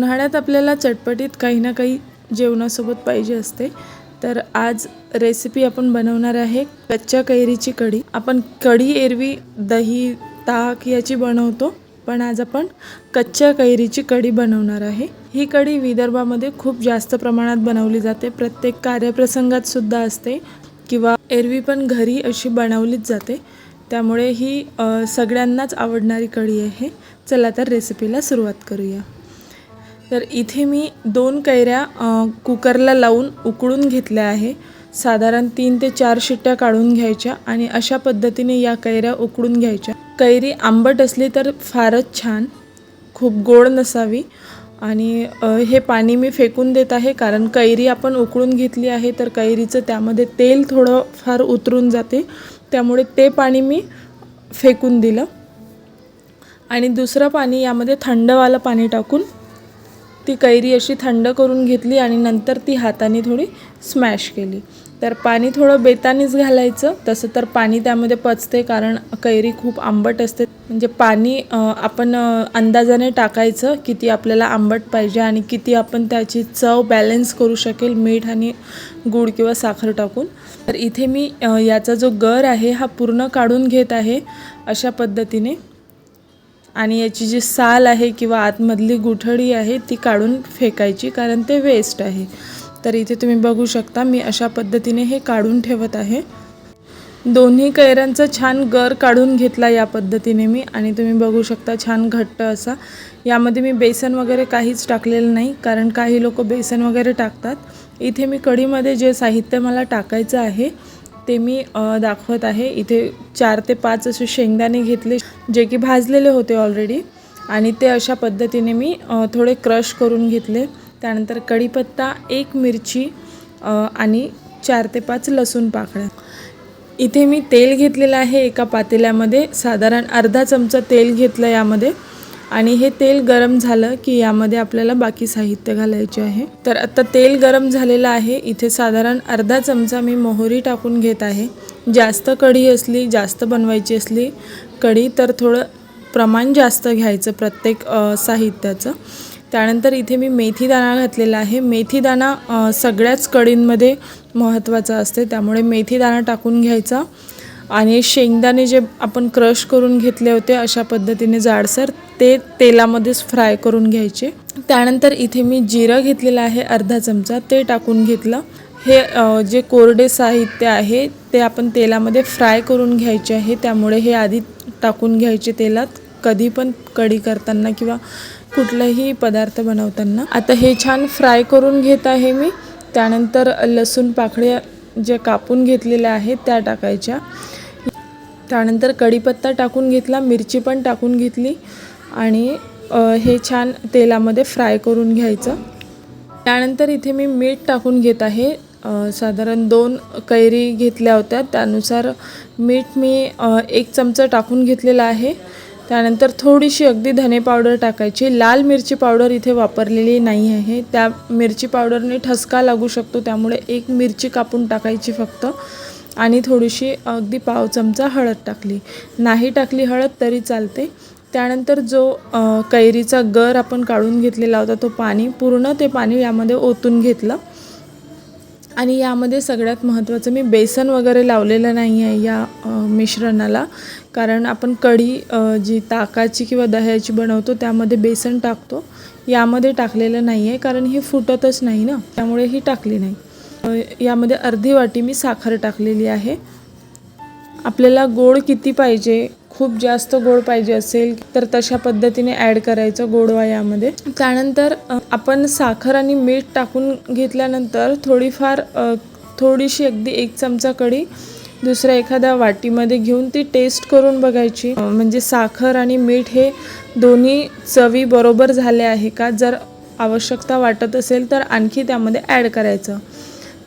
उन्हाळ्यात आपल्याला चटपटीत काही ना काही जेवणासोबत पाहिजे असते. तर आज रेसिपी आपण बनवणार आहे कच्च्या कैरीची कढी. आपण कढी एरवी दही ताक याची बनवतो. पण आज आपण कच्च्या कैरीची कढी बनवणार आहे. ही कढी विदर्भामध्ये खूप जास्त प्रमाणात बनवली जाते. प्रत्येक कार्यप्रसंगात सुद्धा असते किंवा एरवी पण घरी अशी बनवलीच जाते. त्यामुळे ही सगळ्यांनाच आवडणारी कढी आहे. चला तर रेसिपीला सुरुवात करूया. तर इथे मी दोन कैऱ्या कुकरला लावून उकळून घेतल्या आहे. साधारण तीन ते चार शिट्ट्या काढून घ्यायच्या आणि अशा पद्धतीने या कैऱ्या उकळून घ्यायच्या. कैरी आंबट असली तर फारच छान खूप गोड नसावी आणि हे पाणी मी फेकून देत आहे कारण कैरी आपण उकळून घेतली आहे तर कैरीचं त्यामध्ये तेल थोडं फार उतरून जाते. त्यामुळे ते पाणी मी फेकून दिलं. आणि दुसरं पाणी यामध्ये थंडवालं पाणी टाकून ती कैरी अशी थंड करून घेतली आणि नंतर ती हाताने थोडी स्मॅश केली. तर पाणी थोडं बेतानीच घालायचं तसं तर पाणी त्यामध्ये पचते कारण कैरी खूप आंबट असते. म्हणजे पाणी आपण अंदाजाने टाकायचं किती आपल्याला आंबट पाहिजे आणि किती आपण त्याची चव बॅलन्स करू शकेल मीठ आणि गूळ किंवा साखर टाकून. तर इथे मी याचा जो गर आहे हा पूर्ण काढून घेत आहे अशा पद्धतीने. आणि याची जी साल आहे किंवा आतमधली गुठळी आहे ती काढून फेकायची कारण ते वेस्ट आहे. तर इथे तुम्ही बघू शकता मी अशा पद्धतीने हे काढून ठेवत आहे. दोन्ही कैऱ्यांचा छान गर काढून घेतला या पद्धतीने मी आणि तुम्ही बघू शकता छान घट्ट असा. यामध्ये मी बेसन वगैरे काहीच टाकलेलं नाही कारण काही लोक बेसन वगैरे टाकतात. इथे मी कढीमध्ये जे साहित्य मला टाकायचं आहे ते मी दाखवत आहे. इथे चार ते पाच असे शेंगदाणे घेतले जे की भाजलेले होते ऑलरेडी आणि ते अशा पद्धतीने मी थोडे क्रश करून घेतले. त्यानंतर कढीपत्ता एक मिरची आणि चार ते पाच लसूण पाकळ्या. इथे मी तेल घेतलेलं आहे एका पातेल्यामध्ये. साधारण अर्धा चमचा तेल घेतलं यामध्ये. आणि हे तेल गरम झालं की यामध्ये आपल्याला बाकी साहित्य घालायचे आहे. तर आता तेल गरम झालेलं आहे. इथे साधारण अर्धा चमचा मी मोहरी टाकून घेत आहे. जास्त कढी असली जास्त बनवायची असली कढी तर थोडं प्रमाण जास्त घ्यायचं प्रत्येक साहित्याचं. त्यानंतर इथे मी मेथीदाणा घातलेला आहे. मेथीदाणा सगळ्याच कढींमध्ये महत्त्वाचा असते. त्यामुळे मेथीदाणा टाकून घ्यायचा. आणि शेंगदाणे जे आपण क्रश करून घेतले होते अशा पद्धतीने जाडसर ते तेलामध्येच फ्राय करून घ्यायचे. त्यानंतर इथे मी जिरं घेतलेलं आहे अर्धा चमचा ते टाकून घेतलं. हे जे कोरडे साहित्य आहे ते आपण तेलामध्ये फ्राय करून घ्यायचे आहे. त्यामुळे हे आधी टाकून घ्यायचे तेलात कधी पण कढी करताना किंवा कुठलाही पदार्थ बनवताना. आता हे छान फ्राय करून घेत आहे मी. त्यानंतर लसूण पाकळ्या ज्या कापून घेतलेल्या आहेत त्या टाकायच्या. त्यानंतर कढीपत्ता टाकून घेतला मिरची पण टाकून घेतली आणि हे छान तेलामध्ये फ्राय करून घ्यायचं. त्यानंतर इथे मी मीठ टाकून घेत आहे. साधारण दोन कैरी घेतल्या होत्या. त्यानुसार मीठ मी एक चमचा टाकून घेतलेला आहे. त्यानंतर थोडीशी अगदी धने पावडर टाकायची. लाल मिरची पावडर इथे वापरलेली नाही आहे. त्या मिरची पावडरने ठसका लागू शकतो. त्यामुळे एक मिरची कापून टाकायची फक्त. आणि थोडीशी अगदी पाव चमचा हळद टाकली. नाही टाकली हळद तरी चालते. त्यानंतर जो कैरीचा गर आपण काढून घेतलेला होता तो पाणी पूर्ण ते पाणी यामध्ये ओतून घेतलं. आणि यामध्ये सगळ्यात महत्त्वाचं मी बेसन वगैरे लावलेलं नाही आहे या मिश्रणाला. कारण आपण कढी जी ताकाची किंवा दह्याची बनवतो त्यामध्ये बेसन टाकतो. यामध्ये टाकलेलं नाही आहे कारण ही फुटतच नाही ना. त्यामुळे ही टाकली नाही. यामध्ये अर्धी वाटी मी साखर टाकलेली आहे. आपल्याला गोड किती पाहिजे खूप जास्त गोड पाहिजे असेल तर तशा पद्धतीने ॲड करायचं गोडवा यामध्ये. त्यानंतर आपण साखर आणि मीठ टाकून घेतल्यानंतर थोडीफार थोडीशी अगदी एक चमचा कढी दुसऱ्या एखाद्या वाटीमध्ये घेऊन ती टेस्ट करून बघायची. म्हणजे साखर आणि मीठ हे दोन्ही चवी बरोबर झाले आहे का? जर आवश्यकता वाटत असेल तर आणखी त्यामध्ये ॲड करायचं.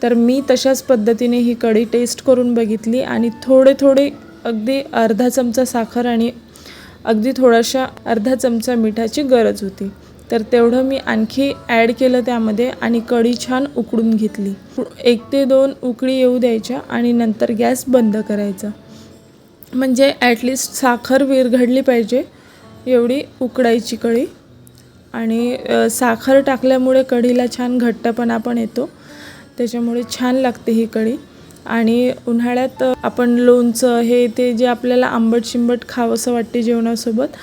तर मी तशाच पद्धतीने ही कढी टेस्ट करून बघितली आणि थोडे थोडे अगदी अर्धा चमचा साखर आणि अगदी थोडाशा अर्धा चमचा मिठाची गरज होती. तर तेवढं मी आणखी ॲड केलं त्यामध्ये आणि कढी छान उकडून घेतली. एक ते दोन उकळी येऊ द्यायच्या आणि नंतर गॅस बंद करायचा. म्हणजे ॲटलिस्ट साखर विरघडली पाहिजे एवढी उकडायची कढी. आणि साखर टाकल्यामुळे कढीला छान घट्टपणा पण येतो. त्याच्यामुळे छान लागते ही कढी. आणि उन्हाळ्यात आपण लोणचं हे ते जे आपल्याला आंबट शिंबट खावंसं वाटते जेवणासोबत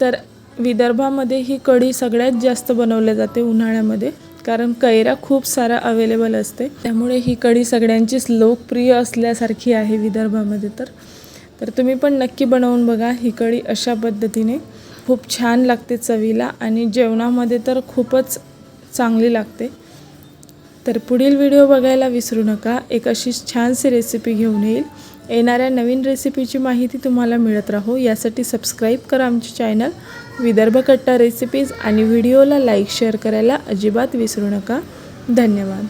तर विदर्भामध्ये ही कढी सगळ्यात जास्त बनवल्या जाते उन्हाळ्यामध्ये कारण कैरा खूप सारा अवेलेबल असते. त्यामुळे ही कढी सगळ्यांचीच लोकप्रिय असल्यासारखी आहे विदर्भामध्ये तर. तर तुम्ही पण नक्की बनवून बघा ही कढी अशा पद्धतीने. खूप छान लागते चवीला आणि जेवणामध्ये तर खूपच चांगली लागते. तर पुढील व्हिडिओ बघायला विसरू नका. एक अशीच छानशी रेसिपी घेऊन येईल. येणाऱ्या नवीन रेसिपीची माहिती तुम्हाला मिळत राहो. यासाठी सबस्क्राईब करा आमचे चॅनल विदर्भ कट्टा रेसिपीज आणि व्हिडिओला लाईक शेअर करायला अजिबात विसरू नका. धन्यवाद.